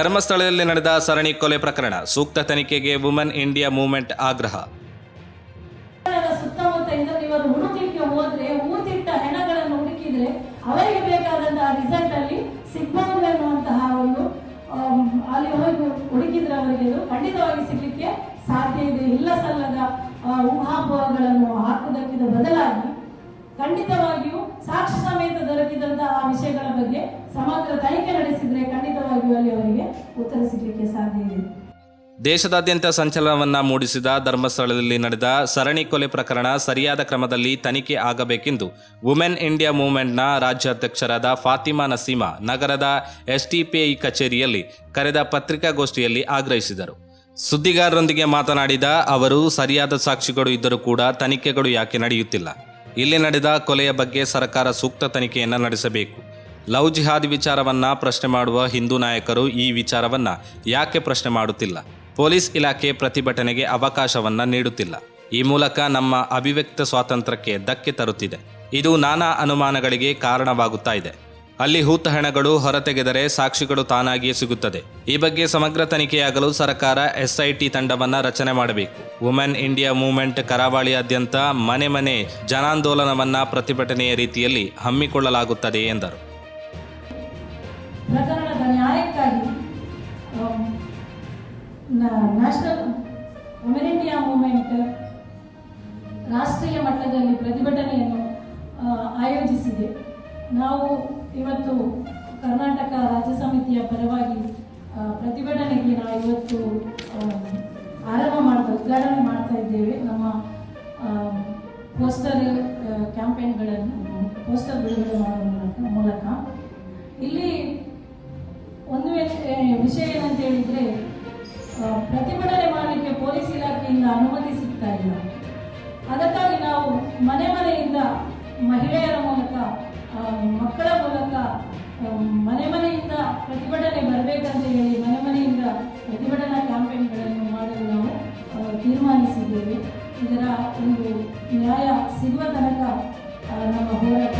ಧರ್ಮಸ್ಥಳದಲ್ಲಿ ನಡೆದ ಸರಣಿ ಕೊಲೆ ಪ್ರಕರಣ. ಸೂಕ್ತ ತನಿಖೆಗೆ ವುಮೆನ್ ಇಂಡಿಯಾ ಮೂವ್ಮೆಂಟ್ ಆಗ್ರಹ. ಸಿಗ್ಲಿಕ್ಕೆ ಸಾಧ್ಯ ಇದೆ. ಇಲ್ಲ ಸಲ್ಲದ ಊಹಾಪೋಹಗಳನ್ನು ಹಾಕುವುದಕ್ಕಿಂತ ಬದಲಾಗಿ ಖಂಡಿತವಾಗಿಯೂ ಸಾಕ್ಷಿ ಸಮೇತ ದೊರಕಿದಂತಹ ಆ ವಿಷಯಗಳ ಬಗ್ಗೆ ಸಮಗ್ರ ತನಿಖೆ ನಡೆಸಿದ್ರೆ ಖಂಡಿತವಾಗಿಯೂ ಅಲ್ಲಿ ಅವರಿಗೆ ಉತ್ತರ ಸಿಗಲಿಕ್ಕೆ ಸಾಧ್ಯ ಇದೆ. ದೇಶದಾದ್ಯಂತ ಸಂಚಲನವನ್ನ ಮೂಡಿಸಿದ ಧರ್ಮಸ್ಥಳದಲ್ಲಿ ನಡೆದ ಸರಣಿ ಕೊಲೆ ಪ್ರಕರಣ ಸರಿಯಾದ ಕ್ರಮದಲ್ಲಿ ತನಿಖೆ ಆಗಬೇಕೆಂದು ವುಮೆನ್ ಇಂಡಿಯಾ ಮೂವ್ಮೆಂಟ್ನ ರಾಜ್ಯಾಧ್ಯಕ್ಷರಾದ ಫಾತಿಮಾ ನಸೀಮಾ ನಗರದ ಎಸ್ಟಿಪಿಐ ಕಚೇರಿಯಲ್ಲಿ ಕರೆದ ಪತ್ರಿಕಾಗೋಷ್ಠಿಯಲ್ಲಿ ಆಗ್ರಹಿಸಿದರು. ಸುದ್ದಿಗಾರರೊಂದಿಗೆ ಮಾತನಾಡಿದ ಅವರು, ಸರಿಯಾದ ಸಾಕ್ಷಿಗಳು ಇದ್ದರೂ ಕೂಡ ತನಿಖೆಗಳು ಯಾಕೆ ನಡೆಯುತ್ತಿಲ್ಲ. ಇಲ್ಲಿ ನಡೆದ ಕೊಲೆಯ ಬಗ್ಗೆ ಸರ್ಕಾರ ಸೂಕ್ತ ತನಿಖೆಯನ್ನು ನಡೆಸಬೇಕು. ಲವ್ ಜಿಹಾದ್ ವಿಚಾರವನ್ನ ಪ್ರಶ್ನೆ ಮಾಡುವ ಹಿಂದೂ ನಾಯಕರು ಈ ವಿಚಾರವನ್ನ ಯಾಕೆ ಪ್ರಶ್ನೆ ಮಾಡುತ್ತಿಲ್ಲ? ಪೊಲೀಸ್ ಇಲಾಖೆ ಪ್ರತಿಭಟನೆಗೆ ಅವಕಾಶವನ್ನ ನೀಡುತ್ತಿಲ್ಲ. ಈ ಮೂಲಕ ನಮ್ಮ ಅಭಿವ್ಯಕ್ತ ಸ್ವಾತಂತ್ರ್ಯಕ್ಕೆ ಧಕ್ಕೆ ತರುತ್ತಿದೆ. ಇದು ನಾನಾ ಅನುಮಾನಗಳಿಗೆ ಕಾರಣವಾಗುತ್ತಾ ಇದೆ. ಅಲ್ಲಿ ಹೂತಹಣಗಳು ಹೊರತೆಗೆದರೆ ಸಾಕ್ಷಿಗಳು ತಾನಾಗಿಯೇ ಸಿಗುತ್ತದೆ. ಈ ಬಗ್ಗೆ ಸಮಗ್ರ ತನಿಖೆಯಾಗಲು ಸರ್ಕಾರ ಎಸ್ಐಟಿ ತಂಡವನ್ನು ರಚನೆ ಮಾಡಬೇಕು. ವುಮೆನ್ ಇಂಡಿಯಾ ಮೂವ್ಮೆಂಟ್ ಕರಾವಳಿಯಾದ್ಯಂತ ಮನೆ ಮನೆ ಜನಾಂದೋಲನವನ್ನ ಪ್ರತಿಭಟನೆಯ ರೀತಿಯಲ್ಲಿ ಹಮ್ಮಿಕೊಳ್ಳಲಾಗುತ್ತದೆ ಎಂದರು. ರಾಷ್ಟ್ರೀಯ ಮಟ್ಟದಲ್ಲಿ ಪ್ರತಿಭಟನೆಯನ್ನು ಆಯೋಜಿಸಿದೆ. ನಾವು ಇವತ್ತು ಕರ್ನಾಟಕ ರಾಜ್ಯ ಸಮಿತಿಯ ಪರವಾಗಿ ಪ್ರತಿಭಟನೆಗೆ ನಾವು ಇವತ್ತು ಆರಂಭ ಮಾಡ್ತಾ, ಉದ್ಘಾಟನೆ ಮಾಡ್ತಾ ಇದ್ದೇವೆ. ನಮ್ಮ ಪೋಸ್ಟರ್ ಕ್ಯಾಂಪೇನ್ಗಳನ್ನು, ಪೋಸ್ಟರ್ ಬಿಡುಗಡೆ ಮಾಡುವ ಮೂಲಕ- ಇಲ್ಲಿ ಒಂದು ವಿಷಯ ಏನಂತ ಹೇಳಿದ್ರೆ ಪ್ರತಿಭಟನೆ ಮಾಡಲಿಕ್ಕೆ ಪೊಲೀಸ್ ಇಲಾಖೆಯಿಂದ ಅನುಮತಿ ಸಿಗ್ತಾ ಇಲ್ಲ. ಅದಕ್ಕಾಗಿ ನಾವು ಮನೆ ಮಹಿಳೆಯರ ಮೂಲಕ ಮಕ್ಕಳ ಮೂಲಕ ಮನೆ ಮನೆಯಿಂದ ಪ್ರತಿಭಟನೆ ಬರಬೇಕಂತ ಹೇಳಿ ಮನೆ ಮನೆಯಿಂದ ಪ್ರತಿಭಟನಾ ಕ್ಯಾಂಪೇನ್ಗಳನ್ನು ಮಾಡಲು ನಾವು ತೀರ್ಮಾನಿಸಿದ್ದೇವೆ. ಇದರ ಒಂದು ನ್ಯಾಯ ಸಿಗುವ ತನಕ ನಮ್ಮ ಹೋರಾಟ